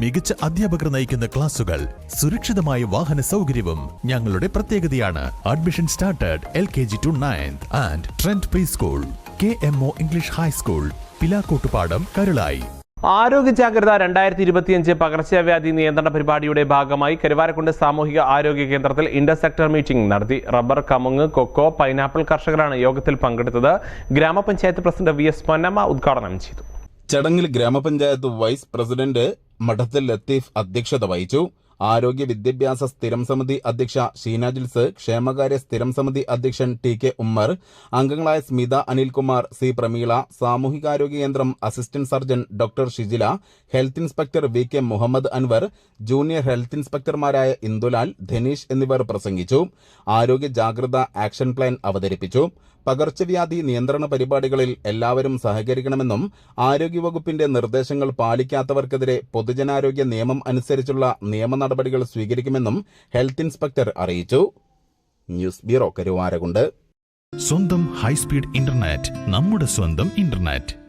മികച്ച അധ്യാപകർ നയിക്കുന്ന ക്ലാസുകൾ സുരക്ഷിതമായ വാഹന സൗകര്യവും ഞങ്ങളുടെ പ്രത്യേകതയാണ്. Admission started L K G to ninth and trend pre school K M O English high school Pilakkottupadam Karulai ആരോഗ്യ ജാഗ്രത രണ്ടായിരത്തി ഇരുപത്തിയഞ്ച് പകർച്ചവ്യാധി നിയന്ത്രണ പരിപാടിയുടെ ഭാഗമായി കരുവാരക്കുണ്ട് സാമൂഹിക ആരോഗ്യ കേന്ദ്രത്തിൽ ഇന്റർസെക്ടർ മീറ്റിംഗ് നടത്തി. റബ്ബർ കമുങ്ങ് കൊക്കോ പൈനാപ്പിൾ കർഷകരാണ് യോഗത്തിൽ പങ്കെടുത്തത്. ഗ്രാമപഞ്ചായത്ത് പ്രസിഡന്റ് വി എസ് പൊന്നമ്മ ഉദ്ഘാടനം ചെയ്തു. ചടങ്ങിൽ ഗ്രാമപഞ്ചായത്ത് വൈസ് പ്രസിഡന്റ് മഠത്തിൽ ലത്തീഫ് അധ്യക്ഷത വഹിച്ചു. ആരോഗ്യ വിദ്യാഭ്യാസ സ്ഥിരം സമിതി അധ്യക്ഷ ഷീന ജിൽസ് ക്ഷേമകാര്യ സ്ഥിരം സമിതി അധ്യക്ഷൻ ടി കെ ഉമ്മർ അംഗങ്ങളായ സ്മിത അനിൽകുമാർ സി പ്രമീള സാമൂഹികാരോഗ്യ കേന്ദ്രം assistant surgeon doctor Shijila health inspector V K Muhammad Anwar junior health ഇൻസ്പെക്ടർമാരായ Indulal Dhaneesh എന്നിവർ പ്രസംഗിച്ചു. ആരോഗ്യ ജാഗ്രത ആക്ഷൻ പ്ലാൻ അവതരിപ്പിച്ചു. പകർച്ചവ്യാധി നിയന്ത്രണ പരിപാടികളിൽ എല്ലാവരും സഹകരിക്കണമെന്നും ആരോഗ്യവകുപ്പിന്റെ നിർദ്ദേശങ്ങൾ പാലിക്കാത്തവർക്കെതിരെ പൊതുജനാരോഗ്യ നിയമം അനുസരിച്ചുള്ള നിയമ നടപടികൾ സ്വീകരിക്കുമെന്നും ഹെൽത്ത് ഇൻസ്പെക്ടർ അറിയിച്ചു. News bureau Karuvarakundu. സ്വന്തം ഹൈസ്പീഡ് ഇന്റർനെറ്റ് നമ്മുടെ സ്വന്തം ഇന്റർനെറ്റ്.